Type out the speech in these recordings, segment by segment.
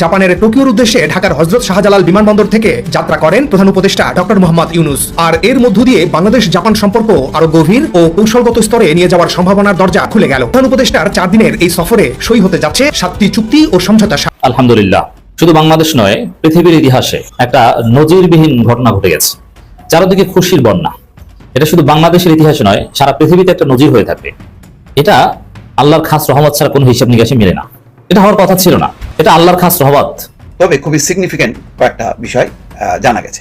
জাপানের টোকিওর উদ্দেশ্যে ঢাকার হজরত শাহজালাল বিমানবন্দর থেকে যাত্রা করেন প্রধান উপদেষ্টা ডক্টর মোহাম্মদ ইউনুস। আর এর মধ্য দিয়ে বাংলাদেশ জাপান সম্পর্ক আরও গভীর ও কৌশলগত স্তরে নিয়ে যাওয়ার সম্ভাবনার দরজা খুলে গেল। প্রধান উপদেষ্টার চার দিনের এই সফরে সই হতে যাচ্ছে সাতটি চুক্তি ও সমঝোতা আলহামদুলিল্লাহ, শুধু বাংলাদেশ নয়, পৃথিবীর ইতিহাসে একটা নজিরবিহীন ঘটনা ঘটে গেছে। চারদিকে খুশির বন্যা। এটা শুধু বাংলাদেশের ইতিহাসে নয়, সারা পৃথিবীতে একটা নজির হয়ে থাকবে। এটা আল্লাহর খাস রহমত ছাড়া কোনো হিসাব নিকাশে মেলে না। এটা হওয়ার কথা ছিল না। এটা আল্লাহর খাস রহমত। তবে খুবই সিগনিফিক্যান্ট কয়েকটা বিষয় জানা গেছে।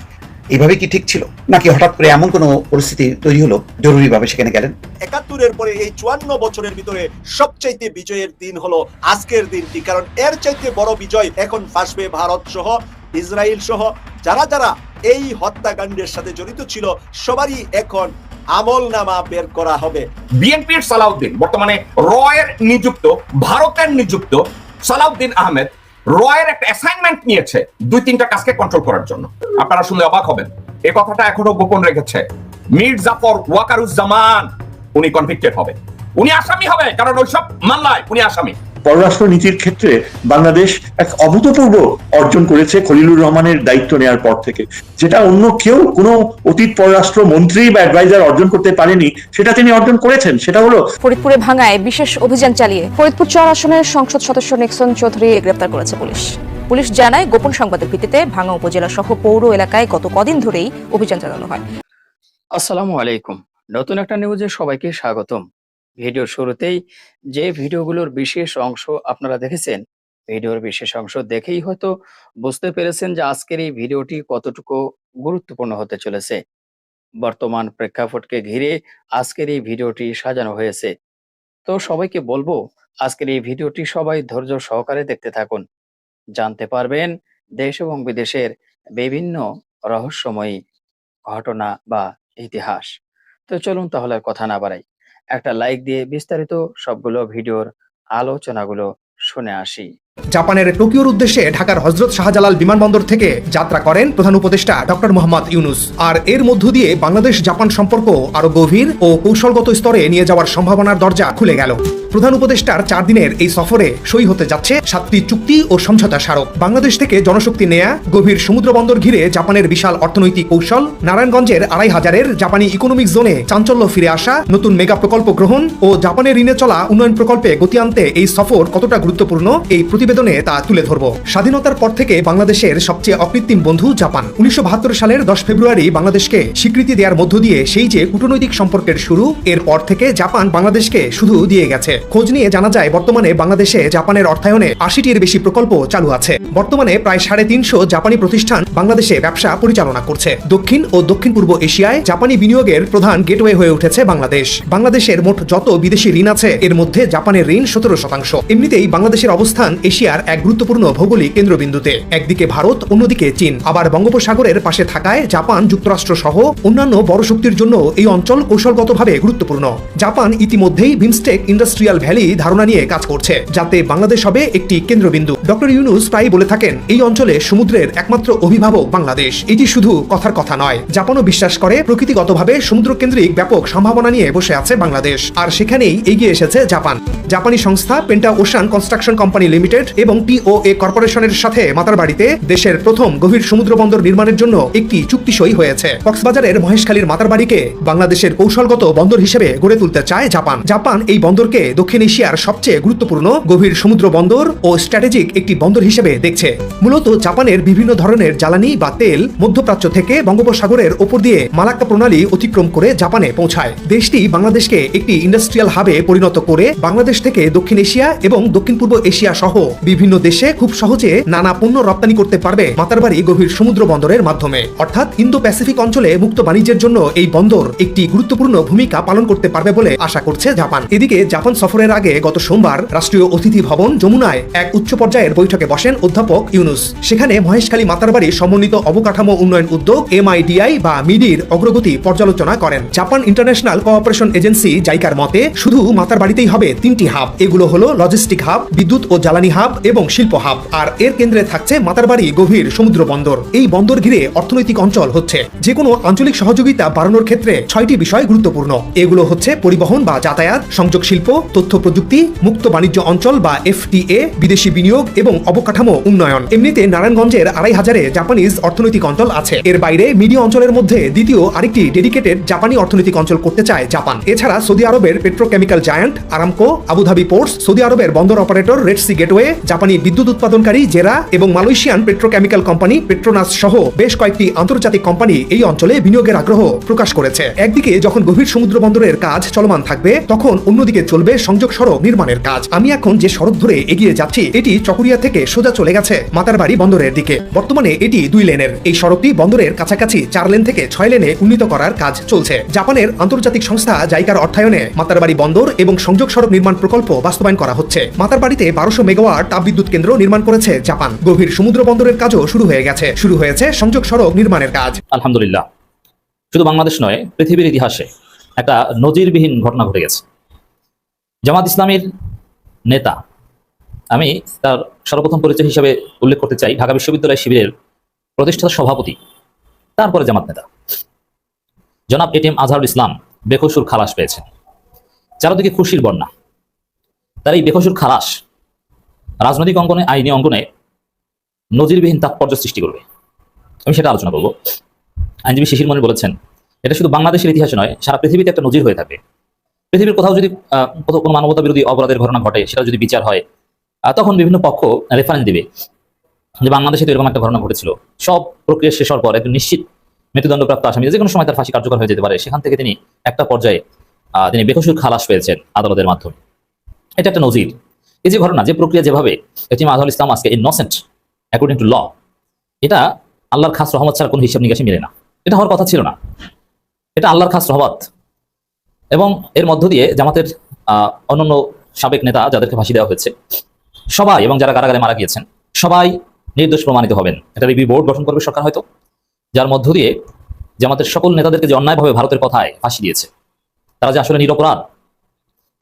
এইভাবে কি ঠিক ছিল? নাকি হঠাৎ করে এমন কোনো পরিস্থিতি তৈরি হলো জরুরিভাবে সেখানে গেলেন? একাত্তরের পরে এই চুয়ান্ন বছরের ভিতরে সবচাইতে বিজয়ের দিন হলো আজকের দিনটি কারণ এর চাইতে বড় বিজয় এখন ফাঁসবে ভারত সহ ইসরায়েল সহ যারা যারা এই হত্যাকাণ্ডের সাথে জড়িত ছিল সবারই এখন আমল নামা বের করা হবে। বিএনপির সালাউদ্দিন বর্তমানে রয়ের নিযুক্ত ভারতের নিযুক্ত সালাউদ্দিন আহমেদ রয়ের একটা অ্যাসাইনমেন্ট নিয়েছে দুই তিনটা কাজকে কন্ট্রোল করার জন্য। আপনারা শুনলে অবাক হবেন। এ কথাটা এখনও গোপন রেখেছে। মীর জাফর ওয়াকারুজ্জামান, উনি কনভিক্টেড হবে। উনি আসামি হবে, কারণ ওইসব মামলায় উনি আসামি। পররাষ্ট্র নীতির ক্ষেত্রে বাংলাদেশ এক অভূতপূর্ব অর্জন করেছে খলিলুর রহমানের দায়িত্ব নেওয়ার পর থেকে। যেটা অন্য কেউ কোনো অতীত পররাষ্ট্র মন্ত্রী বা অ্যাডভাইজার অর্জন করতে পারেনি সেটা তিনি অর্জন করেছেন। সেটা হলো ফরিদপুরে ভাঙায় বিশেষ অভিযান চালিয়ে ফরিদপুর চর আসনের সংসদ সদস্য নিক্সন চৌধুরী গ্রেপ্তার করেছে পুলিশ। পুলিশ জানায় গোপন সংবাদের ভিত্তিতে ভাঙা উপজেলা সহ পৌর এলাকায় গত কদিন ধরেই অভিযান চালানো হয়। আসসালামু আলাইকুম। নতুন একটা নিউজে সবাইকে স্বাগতম। ভিডিওর শুরুতেই যে ভিডিওগুলোর বিশেষ অংশ আপনারা দেখেছেন, ভিডিওর বিশেষ অংশ দেখেই হয়তো বুঝতে পেরেছেন যে আজকের এই ভিডিওটি কতটুকু গুরুত্বপূর্ণ হতে চলেছে। বর্তমান প্রেক্ষাপটকে ঘিরে আজকের এই ভিডিওটি সাজানো হয়েছে। তো সবাইকে বলব, আজকের এই ভিডিওটি সবাই ধৈর্য সহকারে দেখতে থাকুন। জানতে পারবেন দেশ এবং বিদেশের বিভিন্ন রহস্যময়ী ঘটনা বা ইতিহাস। তো চলুন তাহলে কথা না বাড়াই। একটা লাইক দিয়ে বিস্তারিত সবগুলো ভিডিওর আলোচনাগুলো শুনে আসি। জাপানের টোকিওর উদ্দেশ্যে ঢাকার হজরত শাহজালাল বিমানবন্দর থেকে যাত্রা করেন প্রধান উপদেষ্টা ডক্টর মোহাম্মদ ইউনুস। আর এর মধ্য দিয়ে বাংলাদেশ জাপান সম্পর্ক আরও গভীর ও কৌশলগত স্তরে নিয়ে যাওয়ার সম্ভাবনার দরজা খুলে গেল। প্রধান উপদেষ্টার চার দিনের এই সফরে সই হতে যাচ্ছে সাতটি চুক্তি ও সমঝোতা স্মারক। বাংলাদেশ থেকে জনশক্তি নেয়া গভীর সমুদ্র বন্দর ঘিরে জাপানের বিশাল অর্থনৈতিক কৌশল নারায়ণগঞ্জের আড়াই হাজারের জাপানি ইকোনমিক জোনে চাঞ্চল্য ফিরে আসা, নতুন মেগা প্রকল্প গ্রহণ ও জাপানের ঋণে চলা উন্নয়ন প্রকল্পে গতি আনতে এই সফর কতটা গুরুত্বপূর্ণ এই প্রতিবেদনে তা তুলে ধরব। স্বাধীনতার পর থেকে বাংলাদেশের সবচেয়ে অকৃত্রিম বন্ধু জাপান। উনিশশো সালের দশ ফেব্রুয়ারি বাংলাদেশকে স্বীকৃতি দেওয়ার মধ্য দিয়ে সেই যে কূটনৈতিক সম্পর্কের শুরু এরপর থেকে জাপান বাংলাদেশকে শুধু দিয়ে গেছে। খোঁজ নিয়ে জানা যায়, বর্তমানে বাংলাদেশে জাপানের অর্থায়নে আশিটির বেশি প্রকল্প চালু আছে। বর্তমানে প্রায় সাড়ে তিনশো জাপানি প্রতিষ্ঠান বাংলাদেশে ব্যবসা পরিচালনা করছে। দক্ষিণ ও দক্ষিণ পূর্ব এশিয়ায় জাপানি বিনিয়োগের প্রধান গেটওয়ে হয়ে উঠেছে বাংলাদেশ। বাংলাদেশের মোট যত বিদেশি ঋণ আছে, এর মধ্যে জাপানের ঋণ সতেরো শতাংশ। এমনিতেই বাংলাদেশের অবস্থান এশিয়ার এক গুরুত্বপূর্ণ ভৌগোলিক কেন্দ্রবিন্দুতে। একদিকে ভারত, অন্যদিকে চীন। আবার বঙ্গোপসাগরের পাশে থাকায় জাপান যুক্তরাষ্ট্র সহ অন্যান্য বড় শক্তির জন্য এই অঞ্চল কৌশলগতভাবে গুরুত্বপূর্ণ। জাপান ইতিমধ্যেই বিমস্টেক ইন্ডাস্ট্রিয়াল ভ্যালি ধারণা নিয়ে কাজ করছে, যাতে বাংলাদেশ হবে একটি কেন্দ্রবিন্দু। ডক্টর ইউনুস প্রায় বলে থাকেন, এই অঞ্চলে সমুদ্রের একমাত্র অভিভাবক বাংলাদেশ। এটি শুধু কথার কথা নয়, জাপানও বিশ্বাস করে, প্রকৃতিগতভাবে সমুদ্র কেন্দ্রিক ব্যাপক সম্ভাবনা নিয়ে বসে আছে বাংলাদেশ। আর সেখানেই এগিয়ে এসেছে জাপান। জাপানি সংস্থা Penta Ocean construction company limited এবং টিওএ কর্পোরেশনের সাথে মাতারবাড়িতে দেশের প্রথম গভীর সমুদ্র বন্দর নির্মাণের জন্য একটি চুক্তি সই হয়েছে। কক্সবাজারের মহেশখালীর মাতারবাড়িকে বাংলাদেশের কৌশলগত বন্দর হিসেবে গড়ে তুলতে চায় জাপান। জাপান এই বন্দরকে দক্ষিণ এশিয়ার সবচেয়ে গুরুত্বপূর্ণ গভীর সমুদ্র বন্দর ও স্ট্র্যাটেজিক একটি বন্দর হিসেবে দেখছে। মূলত জাপানের বিভিন্ন ধরনের জ্বালানি বা তেল মধ্যপ্রাচ্য থেকে বঙ্গোপসাগরের ওপর দিয়ে মালাক্কা প্রণালী অতিক্রম করে জাপানে পৌঁছায়। দেশটি বাংলাদেশকে একটি ইন্ডাস্ট্রিয়াল হাবে পরিণত করে বাংলাদেশ থেকে দক্ষিণ এশিয়া এবং দক্ষিণ পূর্ব এশিয়া সহ বিভিন্ন দেশে খুব সহজে নানা পণ্য রপ্তানি করতে পারবে মাতারবাড়ি গভীর সমুদ্র বন্দরের মাধ্যমে। অর্থাৎ ইন্দো প্যাসিফিক অঞ্চলে মুক্ত বাণিজ্যের জন্য এই বন্দর একটি গুরুত্বপূর্ণ ভূমিকা পালন করতে পারবে বলে আশা করছে জাপান। এদিকে জাপান সফরের আগে গত সোমবার রাষ্ট্রীয় অতিথি ভবন যমুনায় এক উচ্চ পর্যায়ের বৈঠকে বসেন অধ্যাপক ইউনুস। সেখানে মহেশখালী মাতারবাড়ি সমন্বিত অবকাঠামো উন্নয়ন উদ্যোগ এমআইডিআই বা মিডির অগ্রগতি পর্যালোচনা করেন। জাপান ইন্টারন্যাশনাল কোঅপারেশন এজেন্সি জাইকার মতে, শুধু মাতারবাড়িতেই হবে তিনটি হাব। এগুলো হলো লজিস্টিক হাব, বিদ্যুৎ ও জ্বালানি হাব হাব এবং শিল্প হাব। আর এর কেন্দ্রে থাকছে মাতারবাড়ি গভীর সমুদ্র বন্দর। এই বন্দর ঘিরে অর্থনৈতিক অঞ্চল হচ্ছে। যে কোনো আঞ্চলিক সহযোগিতা বাড়ানোর ক্ষেত্রে ছয়টি বিষয় গুরুত্বপূর্ণ। এগুলো হচ্ছে পরিবহন বা যাতায়াত, সংযোগ শিল্প, তথ্য প্রযুক্তি, মুক্ত বাণিজ্য অঞ্চল বা এফটিএ, বিদেশি বিনিয়োগ এবং অবকাঠামো উন্নয়ন। এমনিতে নারায়ণগঞ্জের আড়াই হাজারে জাপানিজ অর্থনৈতিক অঞ্চল আছে। এর বাইরে মিডিয়া অঞ্চলের মধ্যে দ্বিতীয় আরেকটি ডেডিকেটেড জাপানি অর্থনৈতিক অঞ্চল করতে চায় জাপান। এছাড়া সৌদি আরবের petrochemical giant, Aramco, Abu Dhabi ports, Saudi আরবের বন্দর অপারেটর রেড সি গেটওয়ে জাপানি বিদ্যুৎ উৎপাদনকারী জেরা এবং মালয়েশিয়ান পেট্রোকেমিক্যাল কোম্পানি পেট্রোনাস সহ বেশ কয়েকটি আন্তর্জাতিক কোম্পানি এই অঞ্চলে বিনিয়োগের আগ্রহ প্রকাশ করেছে। একদিকে যখন গভীর সমুদ্র বন্দরের কাজ চলমান থাকবে, তখন অন্যদিকে চলবে সংযোগ সড়ক নির্মাণের কাজ। আমি এখন যে সড়ক ধরে এগিয়ে যাচ্ছি, এটি চকরিয়া থেকে সোজা চলে গেছে মাতারবাড়ি বন্দরের দিকে। বর্তমানে এটি দুই লেনের। এই সড়কটি বন্দরের কাছাকাছি চার লেন থেকে ছয় লেনে উন্নীত করার কাজ চলছে। জাপানের আন্তর্জাতিক সংস্থা জাইকার অর্থায়নে মাতারবাড়ি বন্দর এবং সংযোগ সড়ক নির্মাণ প্রকল্প বাস্তবায়ন করা হচ্ছে। মাতারবাড়িতে বারোশো মেগাওয়াট তাপবিদ্যুৎ কেন্দ্র নির্মাণ করেছে জাপান। গভীর সমুদ্র বন্দরের কাজও শুরু হয়ে গেছে। শুরু হয়েছে সংযোগ সড়ক নির্মাণের কাজ। আলহামদুলিল্লাহ। শুধু বাংলাদেশ নয়, পৃথিবীর ইতিহাসে একটা নজিরবিহীন ঘটনা ঘটে গেছে। জামাত ইসলামের নেতা, আমি তার সর্বপ্রথম পরিচয় হিসেবে উল্লেখ করতে চাই, ঢাকা বিশ্ববিদ্যালয় শিবিরের প্রতিষ্ঠাতা সভাপতি, তারপরে জামাত নেতা। জনাব এটিএম আজহারুল ইসলাম বেকসুর খালাস পেয়েছেন। চারদিকে খুশির বন্যা। তার এই বেকসুর খালাস রাজনৈতিক অঙ্গনে, আইনি অঙ্গনে নজিরবিহীন তাৎপর্য সৃষ্টি করবে। আমি সেটা আলোচনা করব। আইনজীবী শিশির মনি বলেছেন, এটা শুধু বাংলাদেশের ইতিহাসে নয়, সারা পৃথিবীতে একটা নজির হয়ে থাকে। পৃথিবীর কোথাও যদি কোথাও কোনো মানবতা বিরোধী অপরাধের ঘটনা ঘটে সেটা যদি বিচার হয় তখন বিভিন্ন পক্ষ রেফারেন্স দিবে যে বাংলাদেশে তো এরকম একটা ঘটনা ঘটেছিল। সব প্রক্রিয়া শেষ হওয়ার পর একজন নিশ্চিত মৃত্যুদণ্ডপ্রাপ্ত আসামি, যে কোনো সময় তার ফাঁসি কার্যকর হয়ে যেতে পারে, সেখান থেকে তিনি একটা পর্যায়ে তিনি বেকসুর খালাস পেয়েছেন আদালতের মাধ্যমে। এটা একটা নজির। এই যে ঘটনা, যে প্রক্রিয়া যেভাবে এটিম আজহার ইসলাম আজকে ইনোসেন্ট অ্যাকর্ডিং টু ল এটা আল্লাহর খাস রহমত ছাড়া কোনো হিসাব নিকাশে মিলে না। এটা হওয়ার কথা ছিল না। এটা আল্লাহর খাস রহমত। এবং এর মধ্য দিয়ে জামাতের অন্যান্য সাবেক নেতা যাদেরকে ফাঁসি দেওয়া হয়েছে, সবাই এবং যারা কারাগারে মারা গিয়েছেন, সবাই নির্দোষ প্রমাণিত হবেন। এটা রিভিউ বোর্ড গঠন করবে সরকার হয়তো। যার মধ্য দিয়ে জামাতের সকল নেতাদেরকে যে অন্যায়ভাবে ভারতের কথায় ফাঁসি দিয়েছে, তারা যে আসলে নিরপরাধ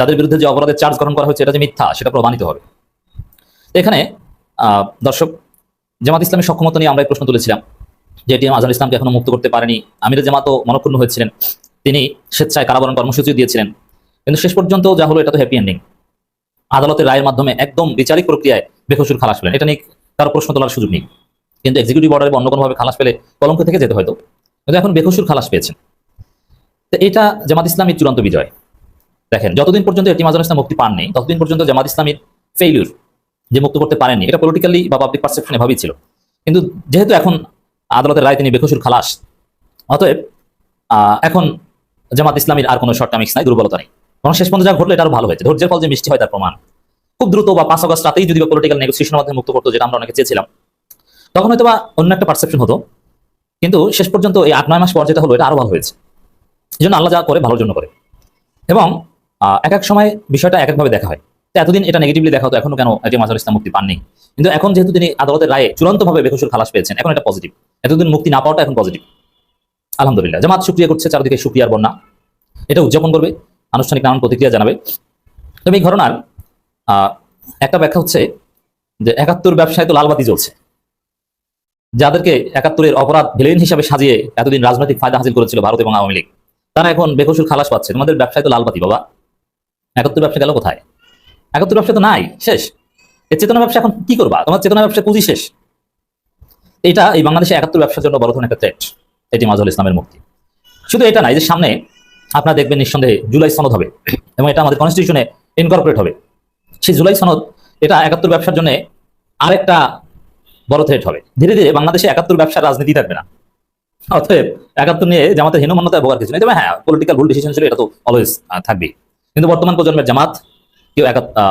তাদের বিরুদ্ধে যে অপরাধের চার্জ গ্রহণ করা হয়েছে, এটা যে মিথ্যা, সেটা প্রমাণিত হবে। এখানে দর্শক, জামাত ইসলামের সক্ষমতা নিয়ে আমরা প্রশ্ন তুলেছিলাম যে এটিএম আজহার ইসলামকে এখনও মুক্ত করতে পারেনি। আমির জামাতও মনক্ষুণ্ণ হয়েছিলেন। তিনি স্বেচ্ছায় কারাবরণ কর্মসূচি দিয়েছিলেন। কিন্তু শেষ পর্যন্ত যা হলো, এটা তো হ্যাপি এন্ডিং আদালতের রায়ের মাধ্যমে একদম বিচারিক প্রক্রিয়ায় বেকসুর খালাস পেলেন। এটা নিয়ে কারও প্রশ্ন তোলার সুযোগ নেই। কিন্তু এক্সিকিউটিভ অর্ডারে অন্য কোনোভাবে খালাস পেলে কলঙ্ক থেকে যেতে হয়তো। কিন্তু এখন বেকসুর খালাস পেয়েছেন। তো এটা জামাত ইসলামের চূড়ান্ত বিজয়। দেখেন, যতদিন পর্যন্ত এটিম আজহার ইসলাম মুক্তি পাননি, ততদিন পর্যন্ত জামাত ইসলামীর ফেইলিউর যে মুক্ত করতে পারেননি, এটা পলিটিক্যালি বা পাবলিক পারসেপশন এভাবেই ছিল। কিন্তু যেহেতু এখন আদালতের রায় তিনি বেকসুর খালাস, অতএব এখন জামাত ইসলামীর আর কোনো শর্ট টার্মিক্স নাই, দুর্বলতা নেই। বরং শেষ পর্যন্ত যা ঘটলো, এটা ভালো হয়েছে। ধৈর্যের ফল যে মিষ্টি হয়, তার প্রমাণ। খুব দ্রুত বা পাঁচ আগস্ট রাতেই যদি পলিটিক্যাল নেগোসিয়েশনের মাধ্যমে মুক্ত করতো, যেটা আমরা অনেকে চেয়েছিলাম, তখন হয়তো বা অন্য একটা পারসেপশন হতো। কিন্তু শেষ পর্যন্ত এই আট, নয় মাস পর যেটা হলো, এটা আরও ভালো হয়েছে। এই জন্য আল্লাহ যা করে, ভালোর জন্য করে। এবং এক এক সময় বিষয়টা এক একভাবে দেখা হয়। তো এতদিন এটা নেগেটিভলি দেখা হতো, এখনও কেন এটি মাজার ইসলাম মুক্তি পাননি? কিন্তু এখন যেহেতু তিনি আদালতের রায়ে চূড়ান্তভাবে বেকসুর খালাস পেয়েছেন, এখন এটা পজিটিভ এতদিন মুক্তি না পাওয়াটা এখন পজিটিভ আলহামদুলিল্লাহ, জামাত সুক্রিয়া করছে, চারদিকে সুক্রিয়ার বন্যা। এটা উদযাপন করবে, আনুষ্ঠানিক নানান প্রতিক্রিয়া জানাবে। তবে এই ঘটনার একটা ব্যাখ্যা হচ্ছে যে একাত্তর ব্যবসায় তো লালবাতি জ্বলছে। যাদেরকে একাত্তরের অপরাধ ভিলেন হিসাবে সাজিয়ে এতদিন রাজনৈতিক ফায়দা হাসিল করেছিল ভারত এবং আওয়ামী লীগ, তারা এখন বেকসুর খালাস পাচ্ছে। তোমাদের ব্যবসায় তো লালবাতি, বাবা। একাত্তর ব্যবসা গেল কোথায়? একাত্তর ব্যবসা তো নাই, শেষ। এই চেতনা ব্যবসা এখন কি করবা? তোমার চেতনা ব্যবসা পুঁজি শেষ। এটা এই বাংলাদেশে একাত্তর ব্যবসার জন্য বড় ধরনের একটা থ্রেট এটি মাজুল ইসলামের মুক্তি। শুধু এটা নাই যে সামনে আপনারা দেখবেন নিঃসন্দেহে জুলাই সনদ হবে, এবং এটা আমাদের কনস্টিটিউশনে ইনকর্পোরেট হবে। সেই জুলাই সনদ, এটা একাত্তর ব্যবসার জন্য আরেকটা বড় থ্রেট হবে। ধীরে ধীরে বাংলাদেশে একাত্তর ব্যবসার রাজনীতি থাকবে না। অতএব একাত্তর নিয়ে জামাতের হীনমান্যতায় বোকার কিছু নেই। হ্যাঁ পলিটিক্যাল ভুল ডিসিশন ছিল, এটা তো অলওয়েজ থাকবেই। কিন্তু বর্তমান প্রজন্মের জামাত, কেউ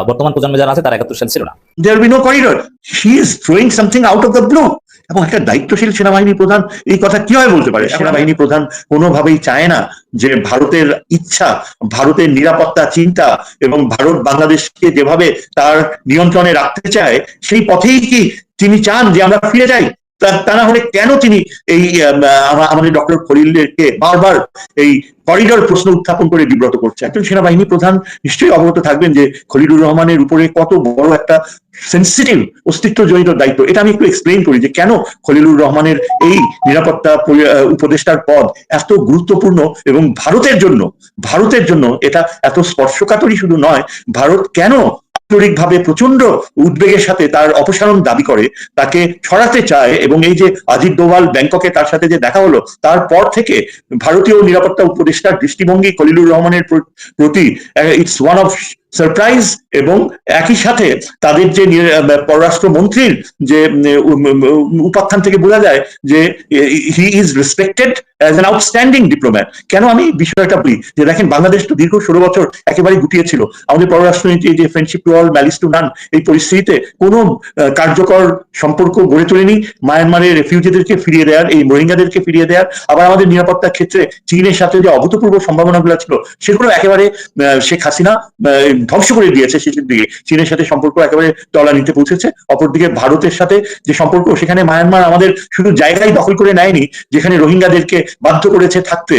বর্তমান প্রজন্মে যারা আছে, তারা একাত্তর সাল ছিল না। There be no corridor she is throwing something out of the blue এবং একটা দায়িত্বশীল সেনাবাহিনী প্রধান, এই কথা কীভাবে বলতে পারে? সেনাবাহিনী প্রধান কোনোভাবেই চায় না যে ভারতের ইচ্ছা, ভারতের নিরাপত্তা চিন্তা এবং ভারত বাংলাদেশকে যেভাবে তার নিয়ন্ত্রণে রাখতে চায়, সেই পথেই কি তিনি চান যে আমরা ফিরে যাই? তা- না হলে কেন তিনি এই আমাদের ডক্টর খলিলকে বারবার এই করিডর প্রশ্ন উত্থাপন করে বিব্রত করছে একজন সেনাবাহিনী প্রধান নিশ্চয়ই অবগত থাকবেন যে খলিলুর রহমানের উপরে কত বড় একটা সেন্সিটিভ অস্তিত্ব অস্তিত্বজনিত দায়িত্ব। এটা আমি একটু এক্সপ্লেইন করি যে কেন খলিলুর রহমানের এই নিরাপত্তা উপদেষ্টার পদ এত গুরুত্বপূর্ণ এবং ভারতের জন্য ভারতের জন্য এটা এত স্পর্শকাতরই শুধু নয়, ভারত কেন আন্তরিকভাবে প্রচণ্ড উদ্বেগের সাথে তার অপসারণ দাবি করে, তাকে ছড়াতে চায় এবং এই যে অজিত দোভাল ব্যাংককে তার সাথে যে দেখা হলো, তারপর থেকে ভারতীয় নিরাপত্তা উপদেষ্টার দৃষ্টিভঙ্গি খলিলুর রহমানের প্র- প্রতি ইটস ওয়ান অফ সারপ্রাইজ এবং একই সাথে তাদের যে নির- আহ, পররাষ্ট্র মন্ত্রীর যে উপাখ্যান থেকে বোঝা যায় যে he is respected as an outstanding diplomat. কেন আমি বিষয়টা বলি? যে দেখেন বাংলাদেশ তো দীর্ঘ ষোলো বছর একেবারে গুটিয়ে ছিল আমাদের পররাষ্ট্রনীতি যে friendship to all malice to none এই পরিস্থিতিতে কোনো কার্যকর সম্পর্ক গড়ে তোলেনি। মায়ানমারের রেফিউজিদেরকে ফিরিয়ে দেওয়ার এই রোহিঙ্গাদেরকে ফিরিয়ে দেওয়ার আবার আমাদের নিরাপত্তার ক্ষেত্রে চীনের সাথে যে অভূতপূর্ব সম্ভাবনাগুলো ছিল সেগুলো একেবারে শেখ হাসিনা ধ্বংস করে দিয়েছে শেষের দিকে চীনের সাথে সম্পর্ক একেবারে তলা নিতে পৌঁছেছে। অপরদিকে ভারতের সাথে যে সম্পর্ক, সেখানে মায়ানমার আমাদের শুধু জায়গায় দখল করে নেয়নি, যেখানে রোহিঙ্গাদেরকে বাধ্য করেছে থাকতে।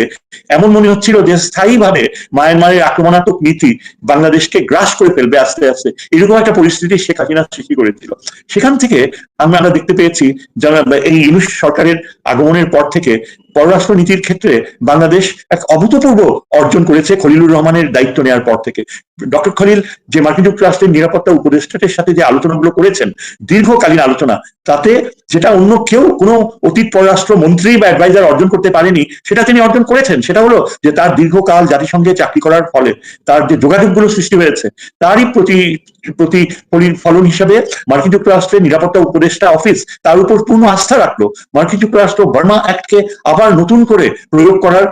এমন মনে হচ্ছিল যে স্থায়ীভাবে মায়ানমারের আক্রমণাত্মক নীতি বাংলাদেশকে গ্রাস করে ফেলবে আস্তে আস্তে। এরকম একটা পরিস্থিতি শেখ হাসিনা সৃষ্টি করেছিল। সেখান থেকে আমরা আমরা দেখতে পেয়েছি, যারা এই ইউনুস সরকারের আগমনের পর থেকে পররাষ্ট্র নীতির ক্ষেত্রে বাংলাদেশ এক অভূতপূর্ব অর্জন করেছে খলিলুর রহমানের দায়িত্ব নেওয়ার পর থেকে। ডক্টর খলিল যে মার্কিন যুক্তরাষ্ট্রের নিরাপত্তা উপদেষ্টাদের সাথে যে আলোচনাগুলো করেছেন, দীর্ঘকালীন আলোচনা, তাতে যেটা অন্য কেউ কোনো অতীত পররাষ্ট্র মন্ত্রী বা অ্যাডভাইজার অর্জন করতে পারেনি সেটা তিনি অর্জন করেছেন। সেটা হলো যে তার দীর্ঘকাল জাতিসংঘে চাকরি করার ফলে তার যে যোগাযোগগুলো সৃষ্টি হয়েছে তারই প্রতি প্রতি ফলি- ফলন হিসাবে মার্কিন যুক্তরাষ্ট্রের নিরাপত্তা উপদেষ্টা অফিস তার উপর পূর্ণ আস্থা রাখল। মার্কিন যুক্তরাষ্ট্র বার্মা অ্যাক্টকে আবার নতুন করে প্রয়োগ করার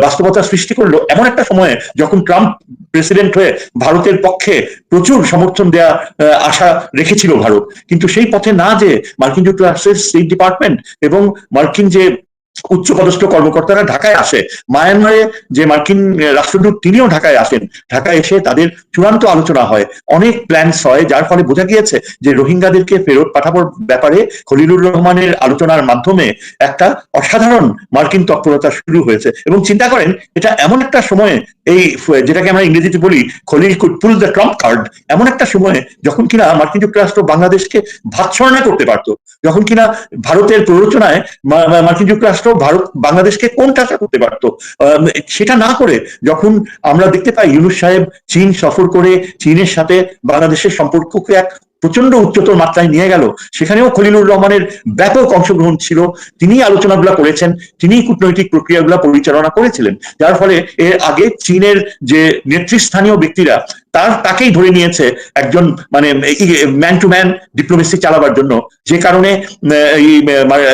বাস্তবতা সৃষ্টি করল। এমন একটা সময়ে যখন ট্রাম্প প্রেসিডেন্ট হয়ে ভারতের পক্ষে প্রচুর সমর্থন আহ, আশা রেখেছিল ভারত। কিন্তু সেই পথে না যে মার্কিন যুক্তরাষ্ট্রের স্টেট ডিপার্টমেন্ট এবং মার্কিন যে উচ্চপদস্থ কর্মকর্তারা ঢাকায় আসে। মায়ানমারে যে মার্কিন রাষ্ট্রদূত, তিনিও ঢাকায় আসেন। ঢাকায় এসে তাদের চূড়ান্ত আলোচনা হয়। অনেক প্ল্যানস হয়, যার ফলে বোঝা গিয়েছে যে রোহিঙ্গাদেরকে ফেরত পাঠানোর ব্যাপারে খলিলুর রহমানের আলোচনার মাধ্যমে একটা অসাধারণ মার্কিন তৎপরতা শুরু হয়েছে। এবং চিন্তা করেন, এটা এমন একটা সময়ে এই যেটাকে আমরা ইংরেজিতে বলি, Khalil could pull the trump card এমন একটা সময়ে যখন কিনা মার্কিন যুক্তরাষ্ট্র বাংলাদেশকে ভাতছড়না করতে পারতো, যখন কিনা ভারতের প্ররোচনায় মার্কিন যুক্তরাষ্ট্র ভারত বাংলাদেশকে কোনটাশা করতে পারতো? সেটা না করে যখন আমরা দেখতে পাই ইউনুস সাহেব চীন সফর করে চীনের সাথে বাংলাদেশের সম্পর্ককে এক প্রচণ্ড উচ্চতর মাত্রায় নিয়ে গেল। সেখানেও খলিলুর রহমানের ব্যাপক অংশগ্রহণ ছিল। তিনি আলোচনাগুলো করেছেন, তিনি কূটনৈতিক প্রক্রিয়াগুলো পরিচালনা করেছিলেন। যার ফলে এর আগে চীনের যে নেতৃস্থানীয় ব্যক্তিরা তার তাকেই ধরে নিয়েছে একজন মানে ম্যান টু ম্যান ডিপ্লোমেসি চালাবার জন্য। যে কারণে মানে,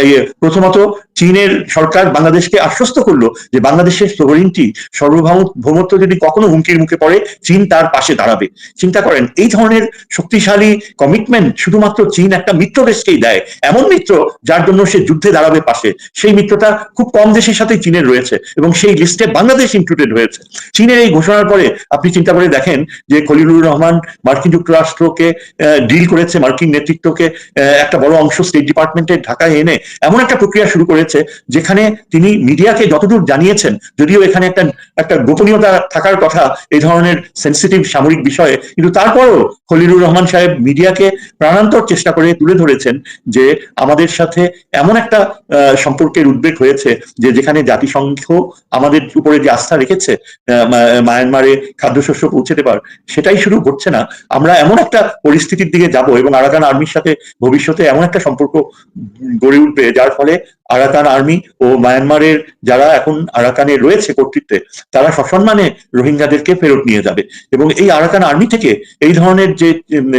প্রথমত চীনের সরকার বাংলাদেশকে আশ্বস্ত করল যে বাংলাদেশের সোভরিনটি সার্বভৌমত্ব যদি কখনো হুমকির মুখে পড়ে চীন তার পাশে দাঁড়াবে। চিন্তা করেন এই ধরনের শক্তিশালী কমিটমেন্ট শুধুমাত্র চীন একটা মিত্র দেশকেই দেয় এমন মিত্র যার জন্য সে যুদ্ধে দাঁড়াবে পাশে। সেই মিত্রতা খুব কম দেশের সাথে চীনের রয়েছে এবং সেই লিস্টে বাংলাদেশ ইনক্লুডেড হয়েছে। চীনের এই ঘোষণার পরে আপনি চিন্তা করে দেখেন যে খলিলুর রহমান মার্কিন যুক্তরাষ্ট্রকে ডিল করেছে, মার্কিন নেতৃত্বকে একটা বড় অংশ স্টেট ডিপার্টমেন্টের ঢাকায় এনে এমন একটা প্রক্রিয়া শুরু করেছে, যেখানে তিনি মিডিয়াকে যতদূর জানিয়েছেন, যদিও এখানে একটা একটা গোপনীয়তা থাকার কথা এই ধরনের সেন্সিটিভ সামরিক বিষয়ে, কিন্তু তারপরও খলিলুর রহমান সাহেব মিডিয়াকে প্রাণান্তর চেষ্টা করে তুলে ধরেছেন যে আমাদের সাথে এমন একটা সম্পর্কের উদ্বেগ হয়েছে যে যেখানে জাতিসংঘ আমাদের উপরে যে আস্থা রেখেছে মায়ানমারে খাদ্যশস্য পৌঁছে পার সেটাই শুরু ঘটছে না। আমরা এমন একটা পরিস্থিতির দিকে যাব এবং আরাকান আর্মির সাথে ভবিষ্যতে এমন একটা সম্পর্ক গড়ে উঠবে, যার ফলে আরাকান আর্মি ও মায়ানমারের যারা এখন আরাকানে রয়েছে কর্তৃত্বে তারা সসম্মানে রোহিঙ্গাদেরকে ফেরত নিয়ে যাবে। এবং এই আরাকান আর্মি থেকে এই ধরনের যে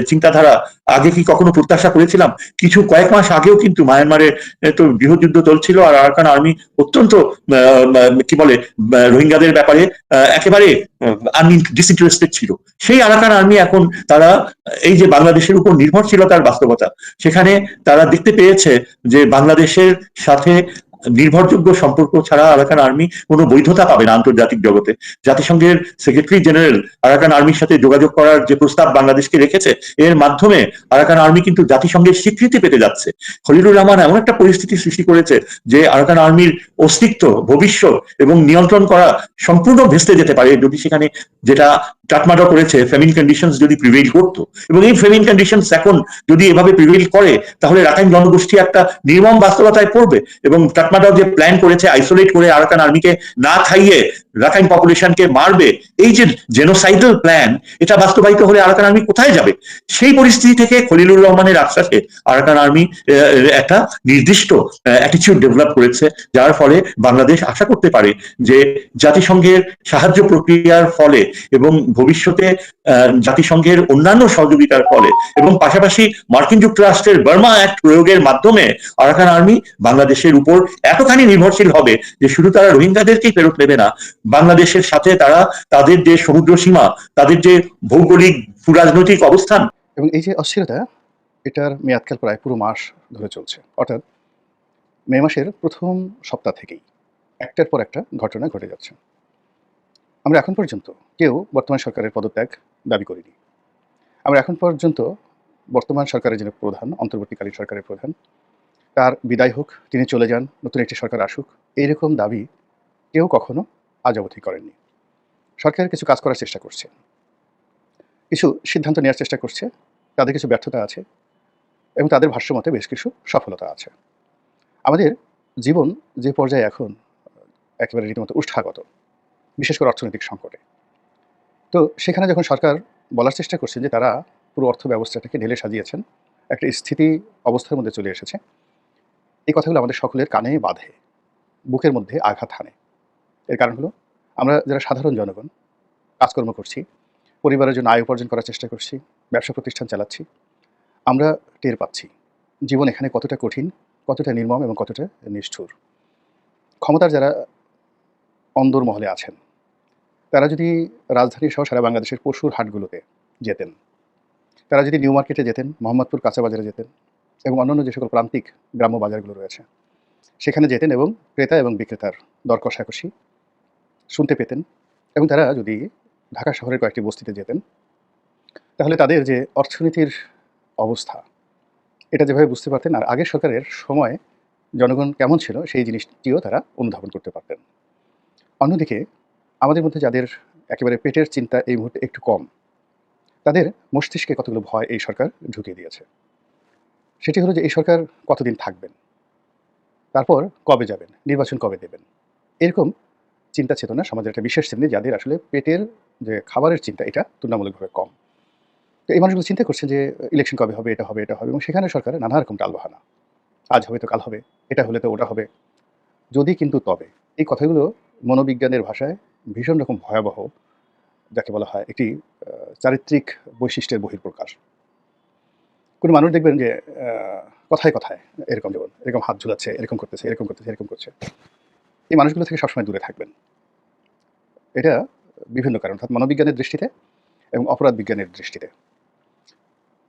চিন্তাধারা আগে কি কখনো প্রত্যাশা করেছিলাম? কিছু কয়েক মাস আগেও কিন্তু মায়ানমারে এ, তো গৃহযুদ্ধ চলছিল আর আরাকান আর্মি অত্যন্ত কি বলে রোহিঙ্গাদের ব্যাপারে একেবারে আর্মি ডিসইন্টারেস্টেড ছিল। সেই আরাকান আর্মি এখন তারা এই যে বাংলাদেশের উপর নির্ভরশীলতার বাস্তবতা সেখানে তারা দেখতে পেয়েছে যে বাংলাদেশের নির্ভরযোগ্য সম্পর্ক ছাড়া আরাকান আর্মি কোনো বৈধতা পাবে না আন্তর্জাতিক জগতে। জাতিসংঘের সেক্রেটারি জেনারেল আরাকান আর্মির সাথে যোগাযোগ করার যে প্রস্তাব বাংলাদেশকে রেখেছে, এর মাধ্যমে আরাকান আর্মি কিন্তু জাতিসংঘের স্বীকৃতি পেতে যাচ্ছে। খলিলুর রহমান এমন একটা পরিস্থিতি সৃষ্টি করেছে যে আরাকান আর্মির অস্তিত্ব, ভবিষ্যৎ এবং নিয়ন্ত্রণ করা সম্পূর্ণ ভেস্তে যেতে পারে যদি সেখানে যেটা টাটমাটা করেছে ফেমিন কন্ডিশনস যদি প্রিভেইল করতো, এবং এই ফেমিন কন্ডিশনস এখন যদি এভাবে প্রিভেইল করে, তাহলে রাখাইন জনগোষ্ঠী একটা নির্মম বাস্তবতায় পড়বে, এবং টাটমাটাও যে প্ল্যান করেছে আইসোলেট করে আরাকান আর্মিকে না খাইয়ে রাখাইন পপুলেশনকে মারবে, এই যে জেনোসাইডাল প্ল্যান এটা বাস্তবায়িত হলে আরাকান আর্মি কোথায় যাবে? সেই পরিস্থিতি থেকে খলিলুর রহমানের আশ্বাসে আরাকান আর্মি একটা নির্দিষ্ট অ্যাটিচিউড ডেভেলপ করেছে, যার ফলে বাংলাদেশ আশা করতে পারে যে জাতিসংঘের সাহায্য প্রক্রিয়ার ফলে এবং ভবিষ্যতে জাতিসংঘের অন্যান্য সহযোগিতার ফলে এবং পাশাপাশি মার্কিন যুক্তরাষ্ট্রের বার্মা অ্যাক্ট প্রয়োগের মাধ্যমে আরাকান আর্মি বাংলাদেশের উপর এতখানি নির্ভরশীল হবে যে শুধু তারা রোহিঙ্গাদেরকেই ফেরত নেবে না, বাংলাদেশের সাথে তারা তাদের যে সমুদ্র সীমা, তাদের যে ভৌগোলিক রাজনৈতিক অবস্থান। এবং এই যে অস্থিরতা, এটার মেয়াদকাল প্রায় পুরো মাস ধরে চলছে। অর্থাৎ মে মাসের প্রথম সপ্তাহ থেকেই, একটার পর একটা ঘটনা ঘটে যাচ্ছে। আমরা এখন পর্যন্ত কেউ বর্তমান সরকারের পদত্যাগ দাবি করিনি। আমরা এখন পর্যন্ত বর্তমান সরকারের যিনি প্রধান, অন্তর্বর্তীকালীন সরকারের প্রধান, তার বিদায় হোক, তিনি চলে যান, নতুন একটি সরকার আসুক, এইরকম দাবি কেউ কখনো আজ অবধি করেননি। সরকার কিছু কাজ করার চেষ্টা করছে। কিছু সিদ্ধান্ত নেওয়ার চেষ্টা করছে, তাদের কিছু ব্যর্থতা আছে এবং তাদের ভাষ্যমতে বেশ কিছু সফলতা আছে। আমাদের জীবন যে পর্যায়ে এখন একেবারে রীতিমতো উষ্ঠাগত। বিশেষ করে অর্থনৈতিক সংকটে। তো সেখানে যখন সরকার বলার চেষ্টা করছেন যে তারা পুরো অর্থ ব্যবস্থাটাকে ঢেলে সাজিয়েছেন, একটা স্থিতি অবস্থার মধ্যে চলে এসেছে, এই কথাগুলো আমাদের সকলের কানে বাঁধে, বুকের মধ্যে আঘাত হানে। এর কারণ হলো, আমরা যারা সাধারণ জনগণ, কাজকর্ম করছি, পরিবারের জন্য আয় উপার্জন করার চেষ্টা করছি, ব্যবসা প্রতিষ্ঠান চালাচ্ছি, আমরা টের পাচ্ছি, জীবন এখানে কতটা কঠিন, কতটা নির্মম এবং কতটা নিষ্ঠুর। ক্ষমতার যারা অন্দর মহলে আছেন তারা যদি রাজধানী সহ সারা বাংলাদেশের পশুর হাটগুলোতে যেতেন, তারা যদি নিউ মার্কেটে যেতেন, মোহাম্মদপুর কাঁচাবাজারে যেতেন এবং অন্যান্য যে সকল প্রান্তিক গ্রাম্য বাজারগুলো রয়েছে, সেখানে যেতেন এবং ক্রেতা এবং বিক্রেতার দর কষাকষি শুনতে পেতেন এবং তারা যদি ঢাকা শহরের কয়েকটি বস্তিতে যেতেন, তাহলে তাদের যে অর্থনীতির অবস্থা, এটা যেভাবে বুঝতে পারতেন আর আগের সরকারের সময় জনগণ কেমন ছিল সেই জিনিসটিও তারা অনুধাবন করতে পারতেন। অন্যদিকে আমাদের মধ্যে যাদের একেবারে পেটের চিন্তা এই মুহূর্তে একটু কম, তাদের মস্তিষ্কে কতগুলো ভয় এই সরকার ঢুকিয়ে দিয়েছে। সেটি হলো যে এই সরকার কতদিন থাকবেন? তারপর কবে যাবেন? নির্বাচন কবে দেবেন? এরকম চিন্তা চেতনা সমাজের একটা বিশেষ শ্রেণি, যাদের আসলে পেটের যে খাবারের চিন্তা, এটা তুলনামূলকভাবে কম। তো এই মানুষগুলো চিন্তা করছে যে, ইলেকশন কবে হবে? এটা হবে এটা হবে। এবং সেখানে সরকার নানা রকম টালবাহানা। আজ হবে তো কাল হবে, এটা হলে তো ওটা হবে। যদি কিন্তু তবে এই কথাগুলো মনোবিজ্ঞানের ভাষায় ভীষণ রকম ভয়াবহ, যাকে বলা হয় একটি চারিত্রিক বৈশিষ্ট্যের বহির্প্রকাশ কোনো মানুষ দেখবেন যে কথায় কথায় এরকম যেমন, এরকম হাত ঝুলাচ্ছে, এরকম করতেছে এরকম করতেছে, এরকম করছে। এই মানুষগুলো থেকে সবসময় দূরে থাকবেন। এটা বিভিন্ন কারণ, অর্থাৎ মনোবিজ্ঞানের দৃষ্টিতে এবং অপরাধ বিজ্ঞানের দৃষ্টিতে।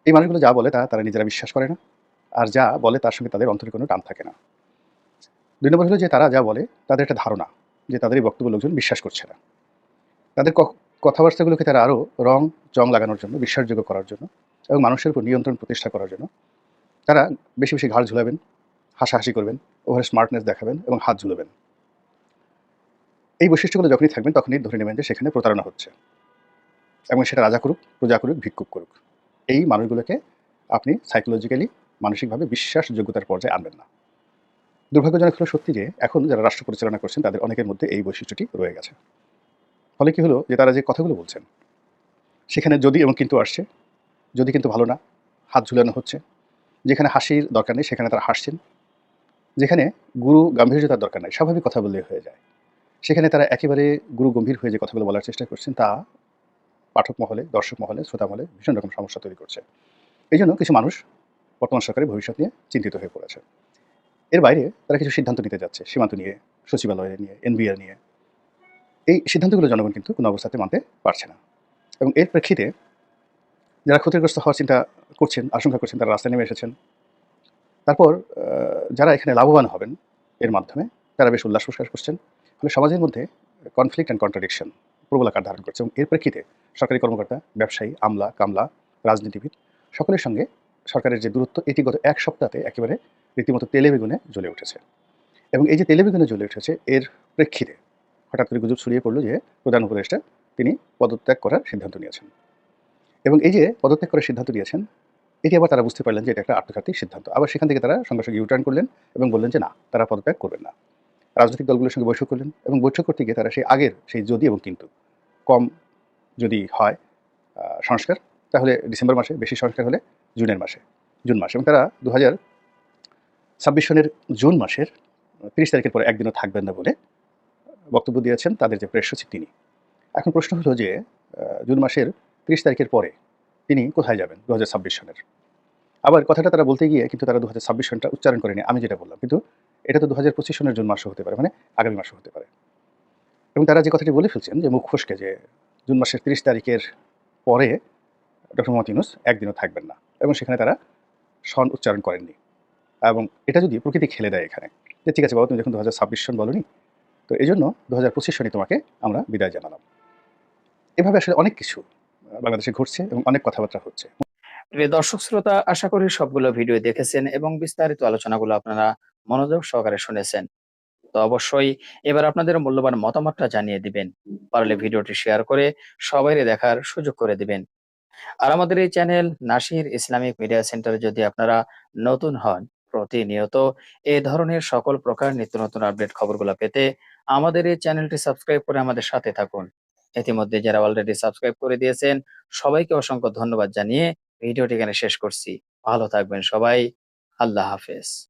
এই মানুষগুলো যা বলে তা তারা নিজেরা বিশ্বাস করে না, আর যা বলে তার সঙ্গে তাদের অন্তরে কোনো টান থাকে না। দুই নম্বর হলো যে তারা যা বলে তাদের একটা ধারণা। যে তাদের এই বক্তব্য লোকজন বিশ্বাস করছে না। তাদের কথাবার্তাগুলোকে তারা আরও রং চং লাগানোর জন্য, বিশ্বাসযোগ্য করার জন্য এবং মানুষের উপর নিয়ন্ত্রণ প্রতিষ্ঠা করার জন্য তারা বেশি বেশি ঘাড় ঝুলাবেন, হাসাহাসি করবেন ওভার স্মার্টনেস দেখাবেন এবং হাত ঝুলবেন। এই বৈশিষ্ট্যগুলো যখনই থাকবেন, তখনই ধরে নেবেন যে সেখানে প্রতারণা হচ্ছে। এবং সেটা রাজা করুক, প্রজা করুক, ভিক্ষুক করুক। এই মানুষগুলোকে আপনি সাইকোলজিক্যালি মানসিকভাবে বিশ্বাসযোগ্যতার পর্যায়ে আনবেন না। দুর্ভাগ্যজনক হলো সত্যি যে, এখন যারা রাষ্ট্র পরিচালনা করছেন, তাদের অনেকের মধ্যে এই বৈশিষ্ট্যটি রয়ে গেছে। ফলে কী হলো যে, তারা যে কথাগুলো বলছেন, সেখানে যদি এবং কিন্তু আসছে, যদি কিন্তু ভালো না, হাত ঝুলানো হচ্ছে, যেখানে হাসির দরকার নেই, সেখানে তারা হাসছেন। যেখানে গুরু গাম্ভীর্যতার দরকার নেই, স্বাভাবিক কথা বললে হয়ে যায়। সেখানে তারা একেবারে গুরু গম্ভীর হয়ে যে কথাগুলো বলার চেষ্টা করছেন, তা পাঠক মহলে, দর্শক মহলে, শ্রোতা মহলে ভীষণ রকম সমস্যা তৈরি করছে। এই জন্য কিছু মানুষ বর্তমান সরকারের ভবিষ্যৎ নিয়ে চিন্তিত হয়ে পড়েছে। এর বাইরে তারা কিছু সিদ্ধান্ত নিতে যাচ্ছে, সীমান্ত নিয়ে, সচিবালয় নিয়ে, এনবিআর নিয়ে। এই সিদ্ধান্তগুলো জনগণ কিন্তু কোনো অবস্থাতে মানতে পারছে না। এবং এর প্রেক্ষিতে যারা ক্ষতিগ্রস্ত হওয়ার চিন্তা করছেন, আশঙ্কা করছেন, তারা রাস্তায় নেমে এসেছেন। তারপর যারা এখানে লাভবান হবেন, এর মাধ্যমে তারা বেশ উল্লাস প্রকাশ করছেন। ফলে সমাজের মধ্যে কনফ্লিক্ট অ্যান্ড কন্ট্রাডিকশন প্রবল আকার ধারণ করছে। এবং এর প্রেক্ষিতে সরকারি কর্মকর্তা, ব্যবসায়ী, আমলা, কামলা, রাজনীতিবিদ সকলের সঙ্গে সরকারের যে দূরত্ব, এটি গত এক সপ্তাহে একেবারে রীতিমতো তেলে বেগুনে জ্বলে উঠেছে। এবং এই যে তেলে বেগুনে জ্বলে উঠেছে, এর প্রেক্ষিতে হঠাৎ করে গুজব ছড়িয়ে পড়ল যে প্রধান উপদেষ্টা তিনি পদত্যাগ করার সিদ্ধান্ত নিয়েছেন। এবং এই যে পদত্যাগ করার সিদ্ধান্ত নিয়েছেন, এটি আবার তারা বুঝতে পারলেন যে এটা একটা আত্মঘাতী সিদ্ধান্ত। আবার সেখান থেকে তারা সঙ্গে সঙ্গে ইউটার্ন করলেন এবং বললেন যে না, তারা পদত্যাগ করবেন না। রাজনৈতিক দলগুলোর সঙ্গে বৈঠক করলেন এবং বৈঠক করতে গিয়ে তারা সেই আগের, সেই যদি এবং কিন্তু কম যদি হয় সংস্কার, তাহলে ডিসেম্বর মাসে, বেশি সংস্কার হলে জুনের মাসে, জুন মাসে। এবং তারা দু হাজার ছাব্বিশ সনের জুন মাসের তিরিশ তারিখের পরে একদিনও থাকবেন না বলে বক্তব্য দিয়েছেন তাদের যে প্রেস সচিব তিনি। এখন প্রশ্ন হলো যে জুন মাসের তিরিশ তারিখের পরে তিনি কোথায় যাবেন দু হাজার ছাব্বিশ সনের? আবার কথাটা তারা বলতে গিয়ে কিন্তু তারা দু হাজার ছাব্বিশ সনটা উচ্চারণ করেনি, আমি যেটা বললাম। কিন্তু এটা তো দু হাজার পঁচিশ সনের জুন মাসও হতে পারে মানে আগামী মাসও হতে পারে। এবং তারা যে কথাটি বলে ফেলছেন যে মুখ ফসকে যে জুন মাসের তিরিশ তারিখের পরে ডক্টর ইউনুস একদিনও থাকবেন না। এবং সেখানে তারা সন উচ্চারণ করেননি। এবং এটা যদি প্রকৃতি খেলে দেয় এখানে, যে ঠিক আছে বাবা, তুমি যখন দু হাজার ছাব্বিশ সন বলনি, তো এই জন্য দু পঁচিশ সনে তোমাকে আমরা বিদায় জানালাম। এভাবে আসলে অনেক কিছু বাংলাদেশে ঘটছে এবং অনেক কথাবার্তা হচ্ছে। দর্শক শ্রোতা, আশা করি সবগুলো ভিডিও দেখেছেন এবং বিস্তারিত আলোচনাগুলো আপনারা মনোযোগ সহকারে শুনেছেন। তো অবশ্যই এবার আপনাদের মূল্যবান মতামতটা জানিয়ে দিবেন। পারলে ভিডিওটি শেয়ার করে সবাই দেখার সুযোগ করে দিবেন। আর আমাদের এই চ্যানেল নাসির ইসলামিক মিডিয়া সেন্টারে যদি আপনারা নতুন হন প্রতিনিয়ত এ ধরনের সকল প্রকার নিত্য নতুন আপডেট খবরগুলো পেতে আমাদের এই চ্যানেলটি সাবস্ক্রাইব করে আমাদের সাথে থাকুন। ইতিমধ্যে যারা অলরেডি সাবস্ক্রাইব করে দিয়েছেন, সবাইকে অসংখ্য ধন্যবাদ জানিয়ে ভিডিওটি এখানে শেষ করছি। ভালো থাকবেন সবাই। আল্লাহ হাফেজ।